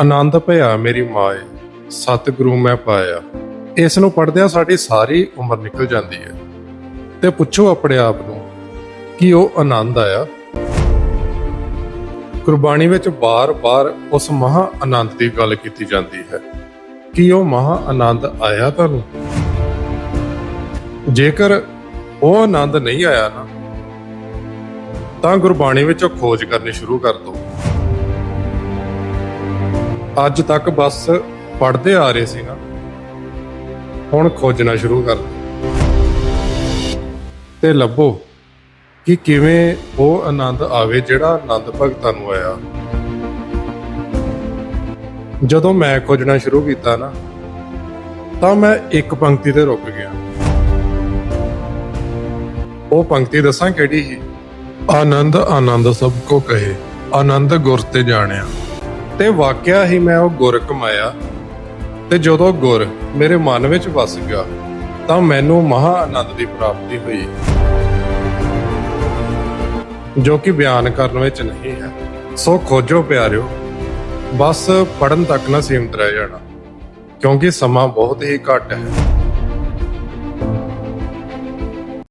ਆਨੰਦ ਭਇਆ ਮੇਰੀ ਮਾਏ ਸਤਿਗੁਰੂ ਮੈਂ ਪਾਇਆ। ਇਸ ਨੂੰ ਪੜਦਿਆਂ ਸਾਡੀ ਸਾਰੀ ਉਮਰ ਨਿਕਲ ਜਾਂਦੀ ਹੈ ਤੇ ਪੁੱਛੋ ਆਪਣੇ ਆਪ ਨੂੰ, ਕਿ ਉਹ ਆਨੰਦ ਆਇਆ? ਕੁਰਬਾਨੀ ਵਿੱਚ ਬਾਰ-ਬਾਰ ਉਸ ਮਹਾ ਆਨੰਦ ਦੀ ਗੱਲ ਕੀਤੀ ਜਾਂਦੀ ਹੈ। ਕਿ ਉਹ ਮਹਾ ਆਨੰਦ ਆਇਆ ਤੁਹਾਨੂੰ? ਜੇਕਰ ਉਹ ਆਨੰਦ ਨਹੀਂ ਆਇਆ ਨਾ, ਤਾਂ ਗੁਰਬਾਣੀ ਵਿੱਚੋਂ ਖੋਜ ਕਰਨੀ ਸ਼ੁਰੂ ਕਰ ਦਿਓ। ਅੱਜ ਤੱਕ ਬਸ ਪੜਦੇ ਆ ਰਹੇ ਸੀ ਨਾ। ਹੁਣ ਖੋਜਣਾ ਸ਼ੁਰੂ ਕਰ ਤੇ ਲੱਭੋ ਕਿ ਕਿਵੇਂ ਉਹ ਆਨੰਦ ਆਵੇ ਜਿਹੜਾ ਆਨੰਦ ਭਗਤਾਂ ਨੂੰ ਆਇਆ। ਜਦੋਂ ਮੈਂ ਖੋਜਣਾ ਸ਼ੁਰੂ ਕੀਤਾ ਨਾ, ਤਾਂ ਮੈਂ ਇੱਕ ਪੰਕਤੀ ਤੇ ਰੁਕ ਗਿਆ। ਉਹ ਪੰਕਤੀ ਦੱਸਾਂ ਕਿਹੜੀ ਸੀ? ਆਨੰਦ ਆਨੰਦ ਸਭ ਕੋ ਕਹੇ, ਆਨੰਦ ਗੁਰ ਤੇ ਜਾਣਿਆ। ਤੇ ਵਾਕਿਆ ਹੀ ਮੈਂ ਉਹ ਗੁਰ ਕਮਾਇਆ। ਤੇ ਜਦੋਂ ਗੁਰ ਮੇਰੇ ਮਨ ਵਿੱਚ ਵਸ ਗਿਆ, ਤਾਂ ਮੈਨੂੰ ਮਹਾ ਆਨੰਦ ਦੀ ਪ੍ਰਾਪਤੀ ਹੋਈ। ਜੋ ਕਿ ਬਿਆਨ ਕਰਨ ਵਿੱਚ ਨਹੀਂ ਹੈ। ਸੋ ਖੋਜੋ ਪਿਆਰਿਓ, ਬਸ ਪੜਨ ਤੱਕ ਨਾ ਸੀਮਤ ਰਹਿ ਜਾਣਾ, ਕਿਉਂਕਿ ਸਮਾਂ ਬਹੁਤ ਹੀ ਘੱਟ ਹੈ।